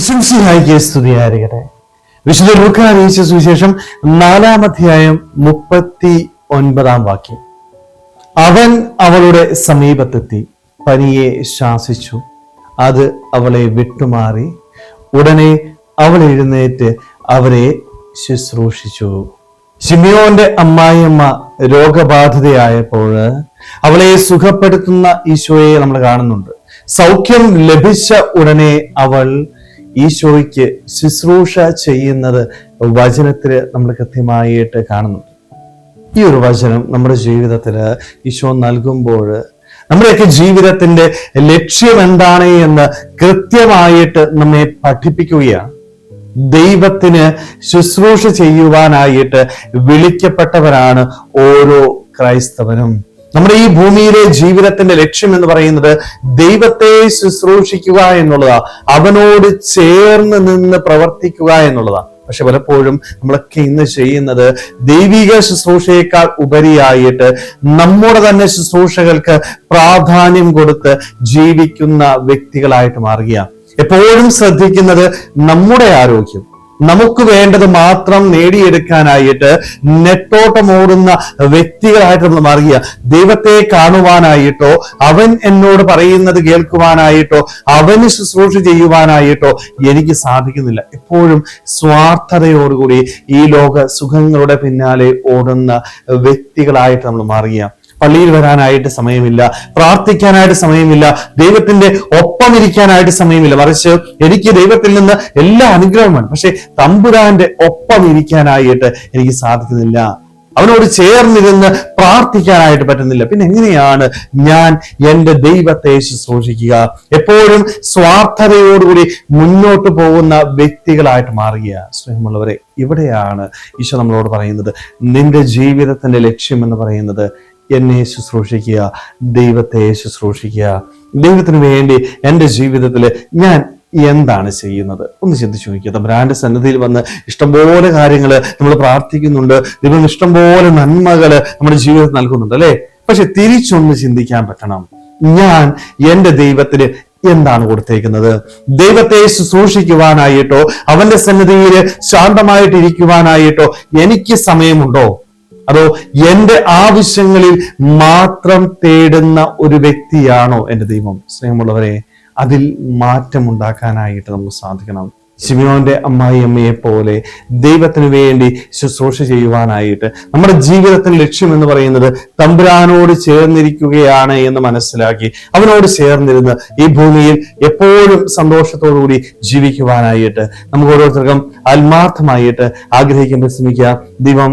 പ്രശംസിയായി സ്തുതിയായിരിക്കട്ടെ വിശുദ്ധ ലൂക്ക അറിയിച്ച സുവിശേഷം നാലാം അധ്യായം മുപ്പത്തി ഒൻപതാം വാക്യം. അവൻ അവളുടെ സമീപത്തെത്തി പനിയെ ശാസിച്ചു. അത് അവളെ വിട്ടുമാറി ഉടനെ അവൾ എഴുന്നേറ്റ് അവരെ ശുശ്രൂഷിച്ചു. ഷിമിയോന്റെ അമ്മായിയമ്മ രോഗബാധിതയായപ്പോൾ അവളെ സുഖപ്പെടുത്തുന്ന ഈശോയെ നമ്മൾ കാണുന്നുണ്ട്. സൗഖ്യം ലഭിച്ച ഉടനെ അവൾ ഈശോയ്ക്ക് ശുശ്രൂഷ ചെയ്യുന്നത് വചനത്തിൽ നമ്മൾ കൃത്യമായിട്ട് കാണുന്നുണ്ട് ഈ ഒരു വചനം നമ്മുടെ ജീവിതത്തിൽ ഈശോ നൽകുമ്പോൾ നമ്മുടെയൊക്കെ ജീവിതത്തിന്റെ ലക്ഷ്യം എന്താണ് എന്ന് കൃത്യമായിട്ട് നമ്മെ പഠിപ്പിക്കുകയാണ്. ദൈവത്തിന് ശുശ്രൂഷ ചെയ്യുവാനായിട്ട് വിളിക്കപ്പെട്ടവരാണ് ഓരോ ക്രൈസ്തവനും നമ്മുടെ ഈ ഭൂമിയിലെ ജീവിതത്തിന്റെ ലക്ഷ്യം എന്ന് പറയുന്നത് ദൈവത്തെ ശുശ്രൂഷിക്കുക എന്നുള്ളതാ. അവനോട് ചേർന്ന് നിന്ന് പ്രവർത്തിക്കുക എന്നുള്ളതാ. പക്ഷെ പലപ്പോഴും നമ്മളൊക്കെ ഇന്ന് ചെയ്യുന്നത് ദൈവിക ശുശ്രൂഷയേക്കാൾ ഉപരിയായിട്ട് നമ്മുടെ തന്നെ ശുശ്രൂഷകൾക്ക് പ്രാധാന്യം കൊടുത്ത് ജീവിക്കുന്ന വ്യക്തികളായിട്ട് മാറുകയാണ്. എപ്പോഴും ശ്രദ്ധിക്കുന്നത് നമ്മുടെ ആരോഗ്യം. നമുക്ക് വേണ്ടത് മാത്രം നേടിയെടുക്കാനായിട്ട് നെട്ടോട്ടമോടുന്ന വ്യക്തികളായിട്ട് നമ്മൾ മാറുക ദൈവത്തെ കാണുവാനായിട്ടോ അവൻ എന്നോട് പറയുന്നത് കേൾക്കുവാനായിട്ടോ അവന് ശുശ്രൂഷ ചെയ്യുവാനായിട്ടോ എനിക്ക് സാധിക്കുന്നില്ല. എപ്പോഴും സ്വാർത്ഥതയോടുകൂടി ഈ ലോക സുഖങ്ങളുടെ പിന്നാലെ ഓടുന്ന വ്യക്തികളായിട്ട് നമ്മൾ മാറുക പള്ളിയിൽ വരാനായിട്ട് സമയമില്ല പ്രാർത്ഥിക്കാനായിട്ട് സമയമില്ല ദൈവത്തിന്റെ ഒപ്പം ഇരിക്കാനായിട്ട് സമയമില്ല. മറിച്ച് എനിക്ക് ദൈവത്തിൽ നിന്ന് എല്ലാ അനുഗ്രഹമാണ്. പക്ഷെ തമ്പുരാന്റെ ഒപ്പം ഇരിക്കാനായിട്ട് എനിക്ക് സാധിക്കുന്നില്ല. അവനോട് ചേർന്നിരുന്ന് പ്രാർത്ഥിക്കാനായിട്ട് പറ്റുന്നില്ല. പിന്നെ എങ്ങനെയാണ് ഞാൻ എന്റെ ദൈവത്തെ ശുശ്രൂഷിക്കുക? എപ്പോഴും സ്വാർത്ഥതയോടുകൂടി മുന്നോട്ട് പോകുന്ന വ്യക്തികളായിട്ട് മാറുക. സ്നേഹമുള്ളവരെ ഇവിടെയാണ് ഈശോ നമ്മളോട് പറയുന്നത്. നിന്റെ ജീവിതത്തിന്റെ ലക്ഷ്യം എന്ന് പറയുന്നത് എന്നെ ശുശ്രൂഷിക്കുക ദൈവത്തെ ശുശ്രൂഷിക്കുക. ദൈവത്തിന് വേണ്ടി എന്റെ ജീവിതത്തിൽ ഞാൻ എന്താണ് ചെയ്യുന്നത്? ഒന്ന് ചിന്തിച്ചു നോക്കിയത് തമ്പുരാന്റെ സന്നിധിയിൽ വന്ന് ഇഷ്ടംപോലെ കാര്യങ്ങൾ നമ്മൾ പ്രാർത്ഥിക്കുന്നുണ്ട്. ദൈവം ഇഷ്ടംപോലെ നന്മകൾ നമ്മുടെ ജീവിതത്തിൽ നൽകുന്നുണ്ട് അല്ലേ? പക്ഷെ തിരിച്ചൊന്ന് ചിന്തിക്കാൻ പറ്റണം. ഞാൻ എന്റെ ദൈവത്തിന് എന്താണ് കൊടുത്തേക്കുന്നത്? ദൈവത്തെ ശുശ്രൂഷിക്കുവാനായിട്ടോ അവന്റെ സന്നിധിയിൽ ശാന്തമായിട്ട് ഇരിക്കുവാനായിട്ടോ എനിക്ക് സമയമുണ്ടോ? അതോ എന്റെ ആവശ്യങ്ങളിൽ മാത്രം തേടുന്ന ഒരു വ്യക്തിയാണോ എന്റെ ദൈവം? സ്നേഹമുള്ളവരെ അതിൽ മാറ്റം ഉണ്ടാക്കാനായിട്ട് നമുക്ക് സാധിക്കണം. ശിമിയോന്റെ അമ്മായി അമ്മയെ പോലെ ദൈവത്തിന് വേണ്ടി ശുശ്രൂഷ ചെയ്യുവാനായിട്ട് നമ്മുടെ ജീവിതത്തിന് ലക്ഷ്യം എന്ന് പറയുന്നത് തമ്പുരാനോട് ചേർന്നിരിക്കുകയാണ് എന്ന് മനസ്സിലാക്കി അവനോട് ചേർന്നിരുന്ന് ഈ ഭൂമിയിൽ എപ്പോഴും സന്തോഷത്തോടുകൂടി ജീവിക്കുവാനായിട്ട് നമുക്ക് ഓരോരുത്തർക്കും ആത്മാർത്ഥമായിട്ട് ആഗ്രഹിക്കാൻ ശ്രമിക്കുക ദൈവം